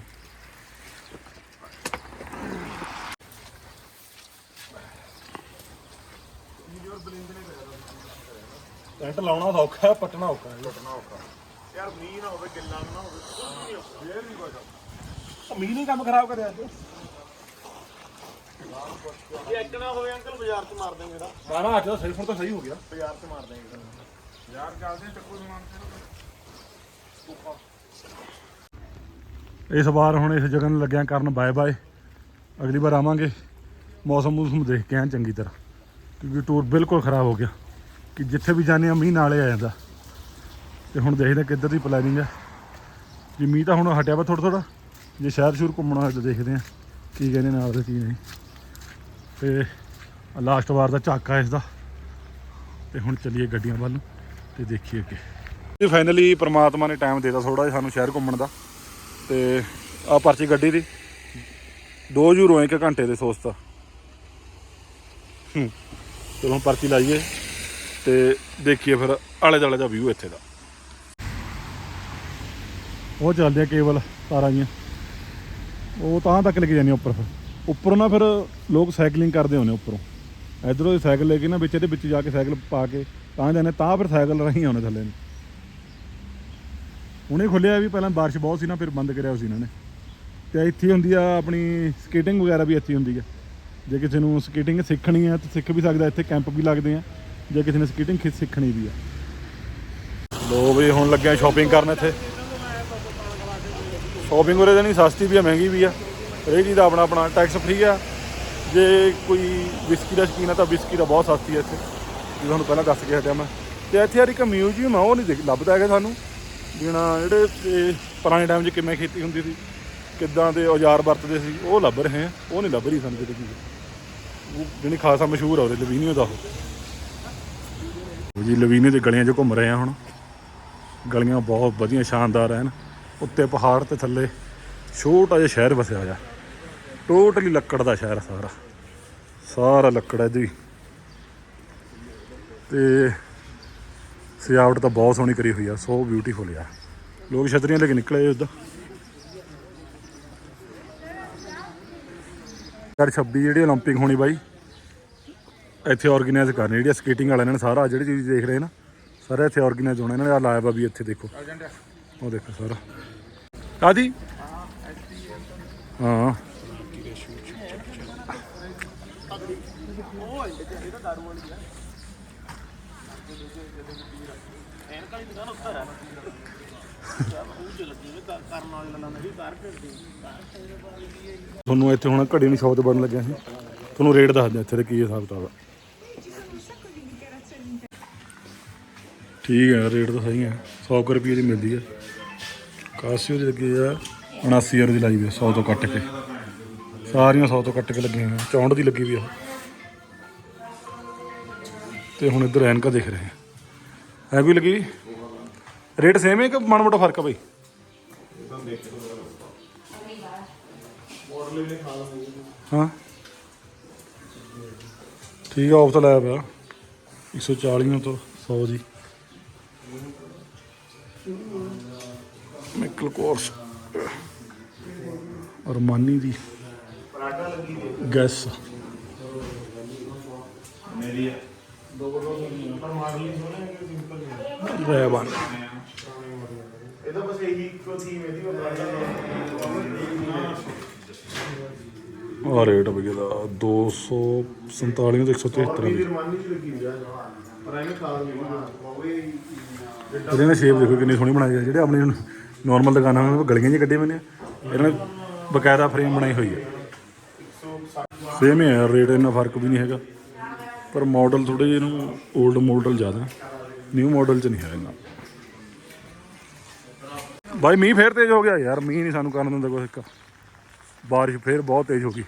ਟੈਂਟ ਲਾਉਣਾ ਹੈ ਪੱਟਣਾ ਔਖਾ ਹੈ। ਪੱਟਣਾ ਔਖਾ। ਯਾਰ ਮੀਂਹ ਨਾ ਹੋਵੇ ਗਿੱਲਾ ਨਾ ਹੋਵੇ ਫੇਰ ਵੀ ਕੁਝ ਮੀਂਹ ਨੇ ਕੰਮ ਖਰਾਬ ਕਰਿਆ ਅੱਜ। ਇਹ ਇੱਕ ਨਾ ਹੋਵੇ ਅੰਕਲ ਬਾਜ਼ਾਰ 'ਚ ਮਾਰ ਦੇਂਗੇ ਇਹਦਾ ਸਾਰਾ ਅੱਜ ਦਾ ਸਹੀ ਹੁਣ ਤਾਂ ਸਹੀ ਹੋ ਗਿਆ। ਬਾਜ਼ਾਰ 'ਚ ਮਾਰ ਦੇਂਗੇ ਯਾਰ ਚੱਲਦੇ ਚੱਕੂ ਸਮਾਨ ਇਸ ਵਾਰ ਹੁਣ ਇਸ ਜਗ੍ਹਾ ਨੂੰ ਲੱਗਿਆ ਕਰਨ ਬਾਏ ਬਾਏ। ਅਗਲੀ ਵਾਰ ਆਵਾਂਗੇ। ਮੌਸਮ ਮੂਸਮ ਦੇਖ ਕੇ ਆਂ ਚੰਗੀ ਤਰ੍ਹਾਂ। ਕਿਉਂਕਿ ਟੂਰ ਬਿਲਕੁਲ ਖਰਾਬ ਹੋ ਗਿਆ। ਕਿ ਜਿੱਥੇ ਵੀ ਜਾਂਦੇ ਆ ਮੀਂਹ ਨਾਲੇ ਆ ਜਾਂਦਾ। ਤੇ ਹੁਣ ਦੇਖਦੇ ਹਾਂ ਕਿੱਧਰ ਦੀ ਪਲੈਨਿੰਗ ਹੈ। ਜੇ ਮੀਂਹ ਤਾਂ ਹੁਣ ਹਟਿਆ ਵਾ ਥੋੜਾ ਥੋੜਾ ਜੇ ਸ਼ਹਿਰ ਸ਼ੁਰ ਘੁੰਮਣਾ ਹੋਇਆ ਤਾਂ ਦੇਖਦੇ ਆ ਕੀ ਕਹਿੰਦੇ ਨਾਲ ਤੇ ਕੀ ਨਹੀਂ। ਤੇ ਲਾਸਟ ਵਾਰ ਦਾ ਝਾਕਾ ਇਸ ਦਾ। ਤੇ ਹੁਣ ਚੱਲੀਏ ਗੱਡੀਆਂ ਵੱਲ ਨੂੰ ਤੇ ਦੇਖੀਏ ਅੱਗੇ। ਜੀ ਫਾਈਨਲੀ ਪ੍ਰਮਾਤਮਾ ਨੇ ਟਾਈਮ ਦੇਤਾ ਥੋੜਾ ਜਿਹਾ ਸਾਨੂੰ ਸ਼ਹਿਰ ਘੁੰਮਣ ਦਾ ਤੇ ਆ ਪਰਚੀ ਗੱਡੀ ਦੀ। 2 ਯੂਰੋ ਇੱਕ ਘੰਟੇ ਦੇ ਸੋਸਤਾ ਹੂੰ, ਚਲੋ ਹੁਣ ਪਰਚੀ ਲਾਈਏ ਤੇ ਦੇਖੀਏ ਫਿਰ ਆਲੇ ਦੁਆਲੇ ਦਾ ਵਿਊ ਇੱਥੇ ਦਾ। ਉਹ ਚੱਲਦੇ ਆ ਕੇਵਲ ਤਾਰਾਂ ਜੀਆਂ। ਉਹ ਤਾਂ ਤੱਕ ਲੈ ਕੇ ਜਾਂਦੀਆਂ ਉੱਪਰ ਫਿਰ। ਉੱਪਰੋਂ ਨਾ ਫਿਰ ਲੋਕ ਸਾਈਕਲਿੰਗ ਕਰਦੇ ਹੁੰਦੇ ਉੱਪਰੋਂ। ਇਧਰੋਂ ਸਾਈਕਲ ਲੈ ਕੇ ਨਾ ਵਿੱਚ ਇਹਦੇ ਵਿੱਚ ਜਾ ਕੇ ਸਾਈਕਲ ਪਾ ਕੇ ਤਾਂ ਜਾਂਦੇ ਤਾਂ ਫਿਰ ਸਾਈਕਲ ਰਹੀ ਆਉਣੇ ਥੱਲੇ ਨੂੰ। ਹੁਣੇ ਖੁੱਲਿਆ ਵੀ ਪਹਿਲਾਂ ਬਾਰਿਸ਼ ਬਹੁਤ ਸੀ ਨਾ, ਫਿਰ ਬੰਦ ਕਰਿਆ ਸੀ ਇਹਨਾਂ ਨੇ। ਤੇ ਇੱਥੇ ਹੁੰਦੀ ਆ ਆਪਣੀ ਸਕੇਟਿੰਗ ਵਗੈਰਾ ਵੀ ਇੱਥੇ ਹੁੰਦੀ ਆ। ਜੇ ਕਿਸੇ ਨੂੰ ਸਕੇਟਿੰਗ ਸਿੱਖਣੀ ਆ ਤਾਂ ਸਿੱਖ ਵੀ ਸਕਦਾ, ਇੱਥੇ ਕੈਂਪ ਵੀ ਲੱਗਦੇ ਆ। ਜੇ ਕਿਸੇ ਨੇ ਸਕੇਟਿੰਗ ਖਿ- ਸਿੱਖਣੀ ਵੀ ਆ। ਲੋ ਵੀ ਹੁਣ ਲੱਗਿਆ ਸ਼ਾਪਿੰਗ ਕਰਨ ਇੱਥੇ। ਸ਼ਾਪਿੰਗ ਉਰੇ ਤਾਂ ਨਹੀਂ, ਸਸਤੀ ਵੀ ਆ, ਮਹਿੰਗੀ ਵੀ ਆ। ਹਰੇਕ ਚੀਜ਼ ਦਾ ਆਪਣਾ ਆਪਣਾ ਟੈਕਸ ਫ੍ਰੀ ਆ। ਜੇ ਕੋਈ ਵਿਸਕੀ ਦਾ ਸ਼ੌਕੀਨ ਆ ਤਾਂ ਵਿਸਕੀ ਦਾ ਬਹੁਤ ਸਸਤੀ ਆ ਇੱਥੇ। ਜਿਵੇਂ ਤੁਹਾਨੂੰ ਪਹਿਲਾਂ ਦੱਸ ਕੇ ਹਟਿਆ ਮੈਂ। ਤੇ ਇੱਥੇ ਯਾਰ ਇੱਕ ਮਿਊਜ਼ੀਅਮ ਆ, ਉਹ ਨਹੀਂ ਦਿਖ- ਲੱਭਦਾ ਹੈਗਾ ਸਾਨੂੰ। ਜਿਣਾ ਜਿਹੜੇ ਇਹ ਪੁਰਾਣੇ ਟਾਈਮ 'ਚ ਕਿਵੇਂ ਖੇਤੀ ਹੁੰਦੀ ਸੀ, ਕਿੱਦਾਂ ਦੇ ਔਜ਼ਾਰ ਵਰਤਦੇ ਸੀ, ਉਹ ਲੱਭ ਰਹੇ ਆ, ਉਹ ਨਹੀਂ ਲੱਭ ਰਹੀ ਸਾਨੂੰ ਕਿਤੇ ਚੀਜ਼। ਉਹ ਜਿਹੜੀ ਖਾਸਾ ਮਸ਼ਹੂਰ ਆ ਉਹਦੇ ਲਵੀਨੀਓ ਦਾ ਉਹ। ਜੀ ਲਵੀਨੀਓ ਦੇ ਗਲੀਆਂ 'ਚ ਘੁੰਮ ਰਹੇ ਆ ਹੁਣ। ਗਲੀਆਂ ਬਹੁਤ ਵਧੀਆ ਸ਼ਾਨਦਾਰ ਹਨ। ਉੱਤੇ ਪਹਾੜ ਤੇ ਥੱਲੇ ਛੋਟਾ ਜਿਹਾ ਸ਼ਹਿਰ ਵਸਿਆ ਹੋਇਆ। ਟੋਟਲੀ ਲੱਕੜ ਦਾ ਸ਼ਹਿਰ ਸਾਰਾ। ਸਾਰਾ ਲੱਕੜ ਹੈ ਜੀ। ਤੇ ਸਜਾਵਟ ਤਾਂ ਬਹੁਤ ਸੋਹਣੀ ਕਰੀ ਹੋਈ ਆ ਸੋ ਬਿਊਟੀਫੁਲ ਆ ਲੋਕ ਛਤਰੀਆਂ ਲੈ ਕੇ ਨਿਕਲੇ ਉਦਾਂ ਯਾਰ 26 ਜਿਹੜੀ 올림픽 ਹੋਣੀ ਬਾਈ ਇੱਥੇ ਆਰਗੇਨਾਈਜ਼ ਕਰਨੀ ਜਿਹੜੀ ਸਕੇਟਿੰਗ ਵਾਲਿਆਂ ਨੇ ਸਾਰਾ ਜਿਹੜੀ ਚੀਜ਼ ਦੇਖ ਰਹੇ ਨਾ ਸਾਰਾ ਇੱਥੇ ਆਰਗੇਨਾਈਜ਼ ਹੋਣਾ ਇਹਨਾਂ ਨੇ ਆ ਲਾਇਆ ਵਾ ਵੀ ਇੱਥੇ ਦੇਖੋ ਉਹ ਦੇਖੋ ਸਾਰਾ ਕਾਦੀ ਹਾਂ ਐਨਕਾਂ ਦੀ ਦੁਕਾਨ ਉੱਧਰ ਆ ਤੁਹਾਨੂੰ ਇੱਥੇ ਹੁਣ ਘੜੀ ਨਹੀਂ ਸ਼ੌਪ ਤੇ ਬਣਨ ਲੱਗਿਆ ਸੀ। ਤੁਹਾਨੂੰ ਰੇਟ ਦੱਸ ਦਿਆਂ ਇੱਥੇ ਦੇ ਕੀ ਹਿਸਾਬ ਕਿਤਾਬ ਆ। ਠੀਕ ਹੈ, ਰੇਟ ਤਾਂ ਸਹੀ ਹੈ। 100 ਕੁ ਰੁਪਏ ਦੀ ਮਿਲਦੀ ਹੈ। ਕਾਸੀਓ ਦੀ ਲੱਗੀ ਆ 79 ਯੂਰੋ ਦੀ ਲਾਈ ਵੀ 100 ਤੋਂ ਕੱਟ ਕੇ। ਸਾਰੀਆਂ 100 ਤੋਂ ਕੱਟ ਕੇ ਲੱਗੀਆਂ ਹੋਈਆਂ। 64 ਦੀ ਲੱਗੀ ਵੀ ਆ। ਤੇ ਹੁਣ ਇੱਧਰ ਐਨਕਾ ਦੇਖ ਰਹੇ ਹਾਂ ਹੈ ਕੋਈ ਲੱਗੀ ਰੇਟ ਸੇਮ ਹੈ ਕਿ ਮਾੜਾ ਮੋਟਾ ਫ਼ਰਕ ਆ ਬਈ? ਹਾਂ। ਠੀਕ ਆ ਆਫ ਤਾਂ ਲਾਇਆ ਪਿਆ। 140 ਤੋਂ 100 ਦੀ ਮੈਕਲ ਕੋਰਸ ਅਰਮਾਨੀ ਦੀ ਗੈਸ। ਮੇਰੀ ਦੋ ਦੋ ਪਰ ਮਾਡਲ ਹੀ ਸੋਹਣੇ ਹੈਗੇ ਸਿੰਪਲ ਹੀ ਰੈਬਾਨ ਇਹਦਾ ਬਸ ਇਹੀ ਇੱਕੋ ਥੀਮ ਇਹਦੀ ਉਹ ਆ ਰੇਟ ਬਈ ਇਹਦਾ 247 ਤੋਂ 173 ਦੀ ਦੀ। ਰਮਾਨੀ ਚ ਲੱਗੀ ਹੋਈ ਆ। ਪਰ ਇਹਨੇ ਖਾਸ ਨਹੀਂ ਉਹ ਵੀ ਇਹਦੇ ਨਾਲ ਸ਼ੇਪ ਦੇਖੋ ਕਿੰਨੀ ਸੋਹਣੀ ਬਣਾਈ ਹੈ ਜਿਹੜੇ ਆਪਣੇ ਨਾਰਮਲ ਦੁਕਾਨਾਂ ਉਹਨਾਂ ਨੇ ਗਲੀਆਂ 'ਚ ਕੱਢੇ ਹੋਏ ਨੇ। ਇਹਨਾਂ ਨੇ ਬਕਾਇਦਾ ਫਰੇਮ ਬਣਾਈ ਹੋਈ ਹੈ ਸੇਮ ਹੀ ਹੈ ਰੇਟ ਇੰਨਾ ਫ਼ਰਕ ਵੀ ਨਹੀਂ ਹੈਗਾ। ਪਰ ਮਾਡਲ ਥੋੜੇ ਜਿਹੇ ਨੂੰ 올ਡ ਮਾਡਲ ਜ਼ਿਆਦਾ। ਨਿਊ ਮਾਡਲ 'ਚ ਨਹੀਂ ਹੈ ਇੰਨਾ। ਬਾਈ ਮੀਂਹ ਫੇਰ ਤੇਜ਼ ਹੋ ਗਿਆ ਯਾਰ, ਮੀਂਹ ਨਹੀਂ ਸਾਨੂੰ ਕਰਨ ਦਿੰਦਾ ਕੁਛ ਇੱਕ। ਬਾਰਿਸ਼ ਫੇਰ ਬਹੁਤ ਤੇਜ਼ ਹੋ ਗਈ।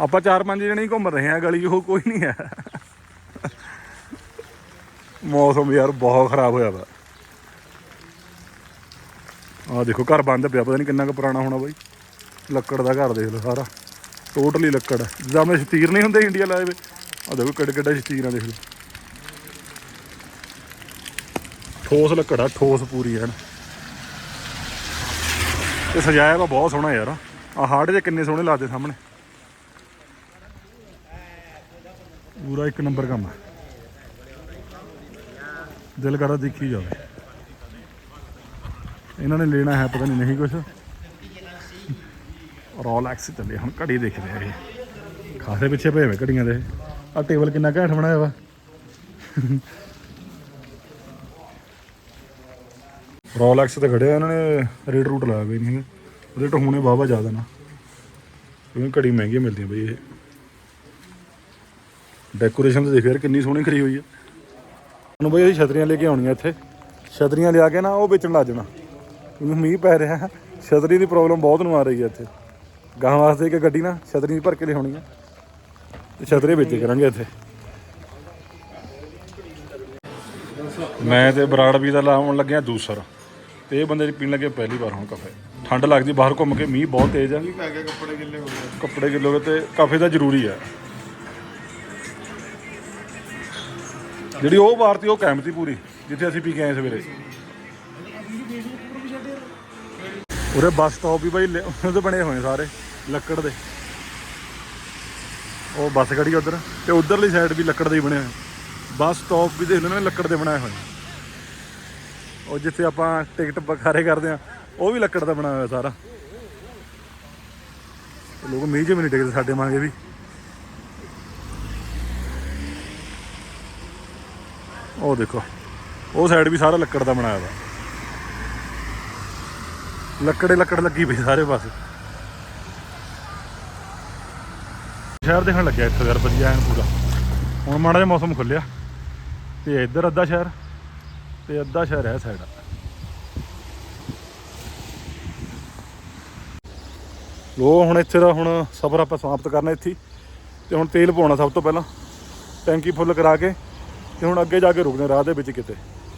ਆਪਾਂ ਚਾਰ ਪੰਜ ਜਣੇ ਹੀ ਘੁੰਮ ਰਹੇ ਹਾਂ, ਗਲੀ ਉਹ ਕੋਈ ਨਹੀਂ ਹੈ। ਮੌਸਮ ਯਾਰ ਬਹੁਤ ਖਰਾਬ ਹੋਇਆ ਵਾ। ਆ ਦੇਖੋ, ਘਰ ਬੰਦ ਪਿਆ, ਪਤਾ ਨਹੀਂ ਕਿੰਨਾ ਕੁ ਪੁਰਾਣਾ ਹੋਣਾ ਬਾਈ। ਲੱਕੜ ਦਾ ਘਰ ਦੇਖ ਲਓ ਸਾਰਾ। ਟੋਟਲੀ ਲੱਕੜ ਹੈ। ਜਿੱਦਾਂ ਮੈਂ ਸ਼ਤੀਰ ਨਹੀਂ ਹੁੰਦੇ ਇੰਡੀਆ ਲਾਏ ਵੇ ਆ ਦੇਖੋ ਕਿੱਡੇ ਕਿੱਡੇ ਸ਼ਤੀਰ ਆ ਦੇਖ ਲਓ ਠੋਸ ਲੱਕੜ ਆ ਠੋਸ ਪੂਰੀ ਹੈ ਤੇ ਸਜਾਇਆ ਵਾ, ਬਹੁਤ ਸੋਹਣਾ ਯਾਰ। ਆ ਹਾਰਡ ਜੇ ਕਿੰਨੇ ਸੋਹਣੇ ਲੱਗਦੇ ਸਾਹਮਣੇ। ਪੂਰਾ ਇੱਕ ਨੰਬਰ ਕੰਮ ਹੈ। ਦਿਲ ਕਰਦਾ ਦੇਖੀ ਜਾਵੇ। ਇਹਨਾਂ ਨੇ ਲੈਣਾ ਹੈ, ਪਤਾ ਨਹੀਂ ਨਹੀਂ ਕੁਝ ਰੋਲੈਕਸ ਚੱਲੇ ਹੁਣ ਘੜੀ ਦੇਖਦੇ ਆ ਇਹ। ਖਾਸੇ ਪਿੱਛੇ ਪਏ ਹੋਏ ਘੜੀਆਂ ਦੇ। ਆ ਟੇਬਲ ਕਿੰਨਾ ਘੈਂਟ ਬਣਾਇਆ ਵਾ। ਰੋਲੈਕਸ ਤੇ ਖੜਿਆ, ਇਹਨਾਂ ਨੇ ਰੇਟ ਰੂਟ ਲਾਇਆ ਬਈ ਨਹੀਂ। ਰੇਟ ਹੋਣੇ ਬਾਬਾ ਜ਼ਿਆਦਾ ਨਾ ਕਿਉਂਕਿ ਘੜੀ ਮਹਿੰਗੀ ਮਿਲਦੀ ਬਈ ਇਹ। ਡੈਕੋਰੇਸ਼ਨ ਤੇ ਦੇਖ ਯਾਰ, ਕਿੰਨੀ ਸੋਹਣੀ ਕਰੀ ਹੋਈ ਹੈ ਸਾਨੂੰ ਬਈ ਅਸੀਂ ਛਤਰੀਆਂ ਲੈ ਕੇ ਆਉਣੀਆਂ ਇੱਥੇ। ਛਤਰੀਆਂ ਲਿਆ ਕੇ ਨਾ ਉਹ ਵੇਚਣ ਲੱਗ ਜਾਣਾ। ਕਿਉਂਕਿ ਮੀਂਹ ਪੈ ਰਿਹਾ, ਛਤਰੀ ਦੀ ਪ੍ਰੋਬਲਮ ਬਹੁਤ ਨੂੰ ਆ ਰਹੀ ਹੈ ਇੱਥੇ। ਗਾਂ ਵਾਸਤੇ ਇੱਕ ਗੱਡੀ ਨਾ ਛਤਰੀ ਭਰ ਕੇ ਲਿਆਉਣੀ ਹੈ ਤੇ ਛਤਰੀ ਵੇਚੇ ਕਰਾਂਗੇ ਇੱਥੇ। ਮੈਂ ਤੇ ਬਰਾੜ ਵੀ ਦਾ ਲਾਉਣ ਲੱਗਿਆ ਦੂਸਰ। ਤੇ ਇਹ ਬੰਦੇ ਪੀਣ ਲੱਗੇ ਪਹਿਲੀ ਵਾਰ ਹੁਣ ਕਾਫੇ। ਠੰਡ ਲੱਗਦੀ, ਬਾਹਰ ਘੁੰਮ ਕੇ ਮੀਂਹ ਬਹੁਤ ਤੇਜ਼ ਆ। ਪੈ ਗਿਆ ਕੱਪੜੇ ਗਿੱਲੇ ਹੋ ਗਏ ਕੱਪੜੇ ਗਿੱਲੋਗੇ ਤੇ ਕਾਫੇ ਦਾ ਜ਼ਰੂਰੀ ਹੈ ਜਿਹੜੀ ਉਹ ਵਾਰ ਤੀ ਉਹ ਕੈਂਪ ਤੀ ਪੂਰੀ, ਜਿੱਥੇ ਅਸੀਂ ਪੀ ਕੇ ਆਏ ਸਵੇਰੇ। ਉਰੇ ਬੱਸ ਸਟਾਪ ਵੀ ਬਾਈ, ਉਹਦੇ ਬਣੇ ਹੋਏ ਸਾਰੇ। ਲੱਕੜ ਦੇ। ਉਹ ਬੱਸ ਖੜੀ ਉਧਰ ਤੇ ਉਧਰਲੀ ਸਾਈਡ ਵੀ ਲੱਕੜ ਦਾ ਹੀ ਬਣੇ ਹੋਏ। ਬੱਸ ਸਟਾਪ ਵੀ ਦੇਖ ਲੈਣਾ ਲੱਕੜ ਦੇ ਬਣਾਏ ਹੋਏ। ਉਹ ਜਿੱਥੇ ਆਪਾਂ ਟਿਕਟ ਬਖਾਰੇ ਕਰਦੇ ਆ, ਉਹ ਵੀ ਲੱਕੜ ਦਾ ਬਣਾਇਆ ਹੋਇਆ ਸਾਰਾ। ਲੋਕ ਮੀਂਹ 'ਚ ਵੀ ਨਹੀਂ ਟਿਕਦੇ ਸਾਡੇ ਮੰਗੇ ਵੀ। ਉਹ ਦੇਖੋ, ਉਹ ਸਾਈਡ ਵੀ ਸਾਰਾ ਲੱਕੜ ਦਾ ਬਣਾਇਆ ਹੋਇਆ। ਲੱਕੜੇ ਲੱਕੜ ਲੱਗੀ ਪਈ ਸਾਰੇ ਪਾਸੇ। ਸ਼ਹਿਰ ਦੇਖਣ ਲੱਗਿਆ ਇੱਥੇ ਯਾਰ, ਵਧੀਆ ਐਨ ਪੂਰਾ। ਹੁਣ ਮਾੜਾ ਜਿਹਾ ਮੌਸਮ ਖੁੱਲਿਆ ਤੇ ਇੱਧਰ ਅੱਧਾ ਸ਼ਹਿਰ ਤੇ ਅੱਧਾ ਸ਼ਹਿਰ ਹੈ ਸਾਈਡ ਲੋ, ਹੁਣ ਇੱਥੇ ਦਾ ਹੁਣ ਸਫ਼ਰ ਆਪਾਂ ਸਮਾਪਤ ਕਰਨਾ ਇੱਥੇ ਹੀ। ਤੇ ਹੁਣ ਤੇਲ ਪਾਉਣਾ ਸਭ ਤੋਂ ਪਹਿਲਾਂ। ਟੈਂਕੀ ਫੁੱਲ ਕਰਾ ਕੇ ਤੇ ਹੁਣ ਅੱਗੇ ਜਾ ਕੇ ਰੁਕਦੇ ਰਾਹ ਦੇ ਵਿੱਚ ਕਿਤੇ।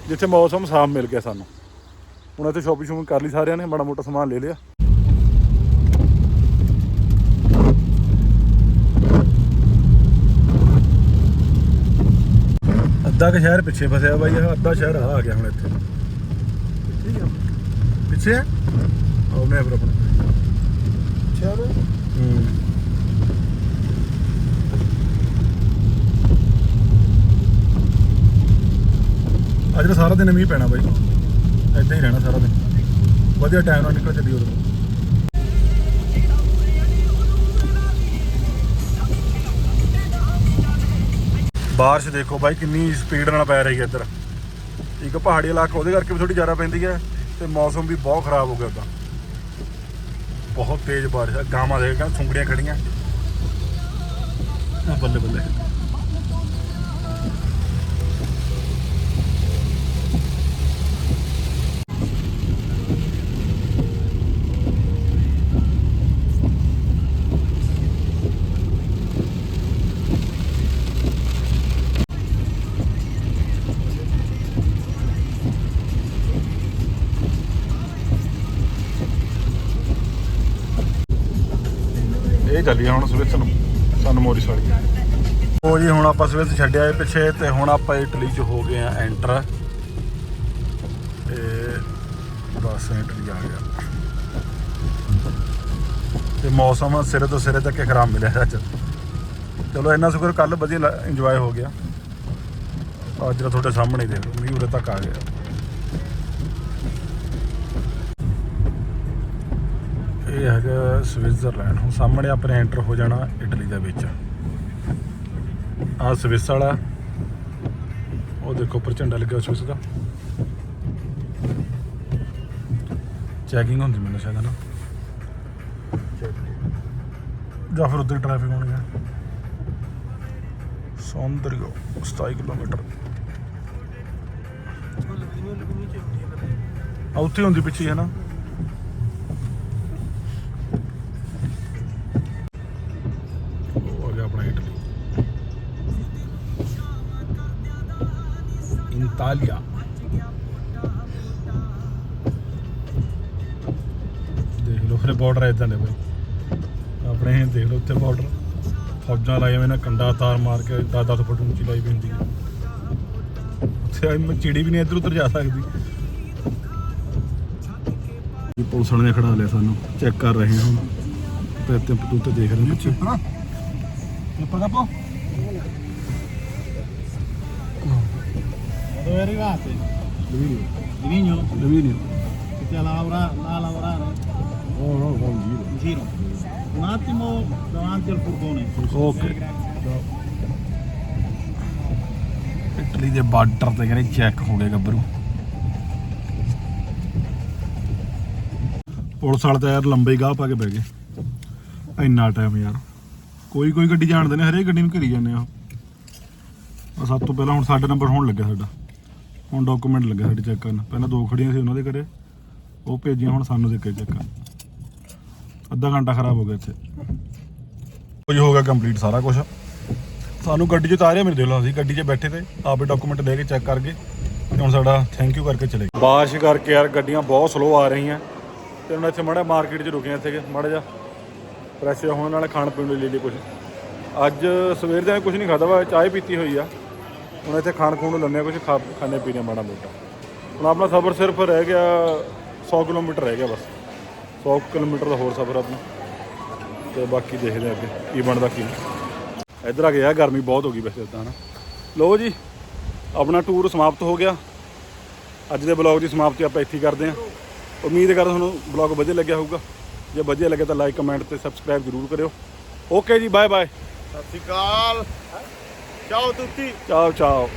ਜਿੱਥੇ ਮੌਸਮ ਸਾਫ਼ ਮਿਲ ਗਿਆ ਸਾਨੂੰ। ਹੁਣ ਇੱਥੇ ਸ਼ੋਪਿੰਗ ਸ਼ੂਪਿੰਗ ਕਰ ਲਈ ਸਾਰਿਆਂ ਨੇ, ਮਾੜਾ ਮੋਟਾ ਸਮਾਨ ਲੈ ਲਿਆ। ਅੱਧਾ ਕੁ ਸ਼ਹਿਰ ਪਿੱਛੇ ਫਸਿਆ ਬਾਈ ਆ ਅੱਧਾ ਸ਼ਹਿਰ ਆ ਗਿਆ ਹੁਣ ਇੱਥੇ। ਪਿੱਛੇ ਆ? ਉਹ ਮੈਂ ਫਿਰ ਆਪਣਾ। ਸ਼ਹਿਰ? ਹੂੰ। ਅੱਜ ਤਾਂ ਸਾਰਾ ਦਿਨ ਮੀਂਹ ਪੈਣਾ ਬਾਈ। ਏਦਾਂ ਹੀ ਰਹਿਣਾ ਸਾਰਾ ਦਿਨ। ਵਧੀਆ ਟਾਈਮ ਨਾਲ ਨਿਕਲ ਚੱਲੀ ਉਦੋਂ ਬਾਰਿਸ਼ ਦੇਖੋ ਬਾਈ, ਕਿੰਨੀ ਸਪੀਡ ਨਾਲ ਪੈ ਰਹੀ ਹੈ ਇੱਧਰ। ਇੱਕ ਪਹਾੜੀ ਇਲਾਕਾ, ਉਹਦੇ ਕਰਕੇ ਵੀ ਥੋੜੀ ਜ਼ਿਆਦਾ ਪੈਂਦੀ ਹੈ ਤੇ ਮੌਸਮ ਵੀ ਬਹੁਤ ਖਰਾਬ ਹੋ ਗਿਆ ਉਦਾਂ ਬਹੁਤ ਤੇਜ਼ ਬਾਰਿਸ਼ ਆ ਗਾਵਾਂ ਦੇ ਕਹਿੰਦਾ ਸੁੰਗੜੀਆਂ ਖੜੀਆਂ ਬੱਲੇ ਬੱਲੇ। ਚੱਲੀ ਹੁਣ ਸਵਿਸ ਨੂੰ ਸਾਨੂੰ ਮੋਰਿਸ ਵਾਲੀ ਉਹ ਜੀ, ਹੁਣ ਆਪਾਂ ਸਵਿਸ ਛੱਡਿਆ ਇਹ ਪਿੱਛੇ ਤੇ ਹੁਣ ਆਪਾਂ ਇਟਲੀ ਚ ਹੋ ਗਏ ਆ ਐਂਟਰ। ਤੇ ਬਸ ਇਟਲੀ ਆ ਗਿਆ। ਤੇ ਮੌਸਮ ਸਿਰੇ ਤੋਂ ਸਿਰੇ ਤੱਕ ਖਰਾਬ ਮਿਲਿਆ ਅੱਜ। ਚਲੋ, ਇੰਨਾ ਸ਼ੁਕਰ ਕੱਲ ਵਧੀਆ ਇੰਜੋਏ ਹੋ ਗਿਆ। ਅੱਜ ਦਾ ਤੁਹਾਡੇ ਸਾਹਮਣੇ ਹੀ ਦੇਖ ਲਓ, ਮੀਂਹ ਉਰੇ ਤੱਕ ਆ ਗਿਆ। ਇਹ ਹੈਗਾ ਸਵਿਟਜ਼ਰਲੈਂਡ। ਹੁਣ ਸਾਹਮਣੇ ਆਪਣੇ ਐਂਟਰ ਹੋ ਜਾਣਾ ਇਟਲੀ ਦੇ ਵਿੱਚ। ਆ ਸਵਿਸ ਵਾਲਾ। ਉਹ ਦੇਖੋ ਉੱਪਰ ਝੰਡਾ ਲੱਗਿਆ ਸਵਿਸ ਦਾ। ਚੈਕਿੰਗ ਹੁੰਦੀ ਮੈਨੂੰ ਸ਼ਾਇਦ ਨਾ? ਜਾਂ ਫਿਰ ਉੱਧਰ ਟ੍ਰੈਫਿਕ ਹੋਣੀ ਹੈ। ਸੌਂਦਰਯੋ 27 ਕਿਲੋਮੀਟਰ। ਆ ਉੱਥੇ ਹੁੰਦੀ ਪਿੱਛੇ ਹੈ ਨਾ? ਇੰਤਾਲੀਆ ਦੇਖ ਲਓ ਫਿਰ ਬਾਰਡਰ ਇਦਾਂ ਦੇ ਬਈ। ਆਪਣੇ ਦੇਖ ਲਓ ਉੱਥੇ ਬਾਰਡਰ ਫੌਜਾਂ ਲਾਏ ਹੋਏ ਨੇ, ਕੰਡਾ ਤਾਰ ਮਾਰ ਕੇ 10-10 ਫੁੱਟ ਉੱਚੀ ਲਾਈ ਪੈਂਦੀ ਹੈ ਉੱਥੇ ਐਵੇਂ ਚਿੜੀ ਵੀ ਨਹੀਂ ਇੱਧਰ ਉੱਧਰ ਜਾ ਸਕਦੀ। ਇਹ ਪੁਲਿਸ ਵਾਲੇ ਨੇ ਖੜਾ ਲਿਆ ਸਾਨੂੰ ਚੈੱਕ ਕਰ ਰਹੇ ਹਾਂ ਹੁਣ। ਤੇ ਤੇ ਤੂੰ ਦੇਖ ਰਹੇ ਨੇ। ਪਿੱਛੇ Che capo? Dove arrivate? ਲਵੀਨੀਓ Di Vigno? ਲਵੀਨੀਓ C'è Laura, la lavorare? ਉਹ ਉਹ ਹੁਣ ਜੀ Giro. Un attimo davanti al furgone. Okay Italy ਦੇ ਬਾਰਡਰ ਤੇ ਕਹਿੰਦੇ ਚੈੱਕ ਹੋ ਗਏ ਗੱਭਰੂ ਪੁਲਿਸ ਵਾਲੇ ਤਾਂ ਯਾਰ ਲੰਬੇ ਗਾਹ ਪਾ ਕੇ ਬਹਿ ਗਏ ਇੰਨਾ ਟਾਈਮ ਯਾਰ ਕੋਈ ਕੋਈ ਗੱਡੀ ਜਾਣਦੇ ਨੇ ਹਰੇਕ ਗੱਡੀ ਨੂੰ ਘਰੀ ਜਾਂਦੇ ਆ ਸਭ ਤੋਂ ਪਹਿਲਾਂ ਹੁਣ ਸਾਡਾ ਨੰਬਰ ਹੋਣ ਲੱਗਿਆ ਸਾਡਾ ਹੁਣ ਡਾਕੂਮੈਂਟ ਲੱਗਿਆ ਸਾਡੇ ਚੈੱਕ ਕਰਨ। ਪਹਿਲਾਂ ਦੋ ਖੜੀਆਂ ਸੀ ਉਹਨਾਂ ਦੇ ਘਰੇ। ਉਹ ਭੇਜੀਆਂ, ਹੁਣ ਸਾਨੂੰ ਦੇ ਕੇ ਚੈੱਕ ਕਰਨ। ਅੱਧਾ ਘੰਟਾ ਖਰਾਬ ਹੋ ਗਿਆ ਇੱਥੇ। ਕੁਝ ਹੋ ਗਿਆ ਕੰਪਲੀਟ ਸਾਰਾ ਕੁਝ ਸਾਨੂੰ ਗੱਡੀ 'ਚ ਉਤਾਰਿਆ ਮੇਰੇ ਦਿਲ ਅਸੀਂ, ਗੱਡੀ 'ਚ ਬੈਠੇ ਤੇ, ਆਪੇ ਡਾਕੂਮੈਂਟ ਦੇ ਕੇ ਚੈੱਕ ਕਰਕੇ ਤੇ ਹੁਣ ਸਾਡਾ ਥੈਂਕ ਯੂ ਕਰਕੇ ਚਲੇ ਗਏ। ਬਾਰਿਸ਼ ਕਰਕੇ ਯਾਰ ਗੱਡੀਆਂ ਬਹੁਤ ਸਲੋ ਆ ਰਹੀਆਂ। ਤੇ ਹੁਣ ਇੱਥੇ ਮਾੜਾ ਮਾਰਕੀਟ 'ਚ ਰੁਕੇ ਇੱਥੇ ਮਾੜਾ ਜਿਹਾ ਫਰੈਸ਼ ਹੋਣ ਨਾਲ ਖਾਣ ਪੀਣ ਲਈ ਲੈ ਲਈ ਕੁਝ ਅੱਜ ਸਵੇਰ ਦੇ ਕੁਝ ਨਹੀਂ ਖਾਦਾ ਵਾ ਚਾਹ ਪੀਤੀ ਹੋਈ ਆ। ਹੁਣ ਇੱਥੇ ਖਾਣ ਖੂਣ ਨੂੰ ਲੰਨੇ ਕੁਝ ਖਾ ਖਾਣੇ ਪੀਣੇ ਮਾੜਾ ਮੋਟਾ। ਹੁਣ ਆਪਣਾ ਸਫ਼ਰ ਸਿਰਫ ਰਹਿ ਗਿਆ 100 ਕਿਲੋਮੀਟਰ ਰਹਿ ਗਿਆ ਬਸ। 100 ਕਿਲੋਮੀਟਰ ਦਾ ਹੋਰ ਸਫ਼ਰ ਆਪਣਾ। ਤੇ ਬਾਕੀ ਦੇਖਦੇ ਹਾਂ ਅੱਗੇ ਕੀ ਬਣਦਾ ਕੀ ਇੱਧਰ ਆ ਗਿਆ ਗਰਮੀ ਬਹੁਤ ਹੋ ਗਈ ਵੈਸੇ ਤਾਂ ਹਨਾ ਲੋ ਜੀ, ਆਪਣਾ ਟੂਰ ਸਮਾਪਤ ਹੋ ਗਿਆ। ਅੱਜ ਦੇ ਬਲੌਗ ਦੀ ਸਮਾਪਤੀ ਆਪਾਂ ਇੱਥੇ ਕਰਦੇ ਹਾਂ ਉਮੀਦ ਕਰਦਾ ਤੁਹਾਨੂੰ ਬਲੌਗ ਵਧੀਆ ਲੱਗਿਆ ਹੋਊਗਾ। ਜੇ ਵਧੀਆ ਲੱਗੇ ਤਾਂ ਲਾਈਕ ਕਮੈਂਟ ਤੇ ਸਬਸਕ੍ਰਾਈਬ ਜ਼ਰੂਰ ਕਰਿਓ। ਓਕੇ ਜੀ ਬਾਏ ਬਾਏ ਸਤਿ ਸ਼੍ਰੀ ਅਕਾਲ। tchau a tchau tchau.